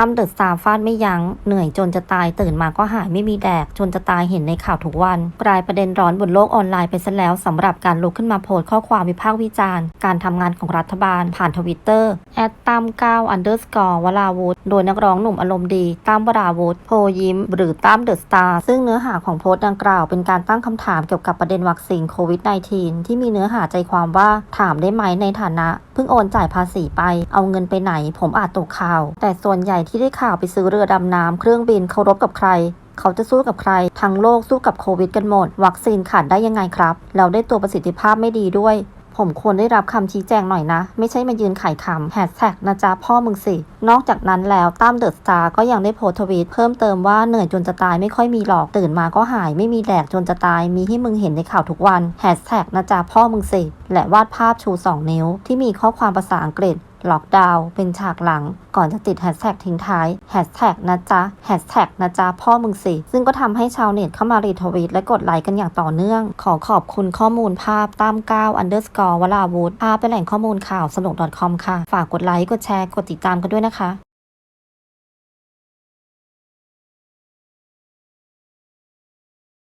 ตั้มเดอะสตาร์ฟาดไม่ยัง้ง เหนื่อยจนจะตายตื่นมาก็หายไม่มีแดก จนจะตายเห็นในข่าวทุกวัน กลายประเด็นร้อนบนโลกออนไลน์ไปซะแล้วสำหรับการลุกขึ้นมาโพสข้อความวิพากษ์วิจารณ์ การทำงานของรัฐบาล ผ่านทวิตเตอร์แอดตั้ม9 underscore วราวุธโดยนักร้องหนุ่มอารมณ์ดีตั้มวราวุธโพยิ้ม หรือตั้มเดอะสตาร์ซึ่งเนื้อหาของโพสต์ดังกล่าว เป็นการตั้งคำถามเกี่ยวกับประเด็นวัคซีนโควิด -19 ที่มีเนื้อหาใจความว่าถามได้ไหมในฐานะ พิ่งโอนจ่ายภาษีไป เอาเงินไปไหน ผมอาจตกข่าว แต่ส่วนใหญ่ที่ได้ข่าวไปซื้อเรือดำน้ำเครื่องบินเคารพกับใครเขาจะสู้กับใคร ทั้งโลกสู้กับโควิดกันหมด วัคซีนขาดได้ยังไงครับ เราได้ตัวประสิทธิภาพไม่ดีด้วย ผมควรได้รับคำชี้แจงหน่อยนะ ไม่ใช่มายืนไขคำแฮชแท็กนะจ๊ะพ่อมึงสิ นอกจากนั้นแล้วตั้มเดอะสตาร์ก็ยังได้โพสต์ทวีตเพิ่มเติมว่าเหนื่อยจนจะตายไม่ค่อยมีหรอกตื่นมาก็หายไม่มีแดกจนจะตายมีให้มึงเห็นในข่าวทุกวันแฮชแท็กนะจ๊ะพ่อมึงสิและวาดภาพชู 2 นิ้ว ที่มีข้อความภาษาอังกฤษ ล็อกดาวน์เป็นฉากหลัง ก่อนจะติดแฮชแท็กทิ้งท้ายแฮชแท็กนะจ๊ะแฮชแท็กนะจ๊ะพ่อมึงสิ ซึ่งก็ทำให้ชาวเน็ตเข้ามารีทวีตและกดไลค์กันอย่างต่อเนื่อง ขอขอบคุณข้อมูลภาพตามก้าว underscore วลาวุธภาพเป็นแหล่งข้อมูลข่าวสนุก .com ค่ะ ฝากกดไลค์กดแชร์กดติดตามกันด้วยนะคะ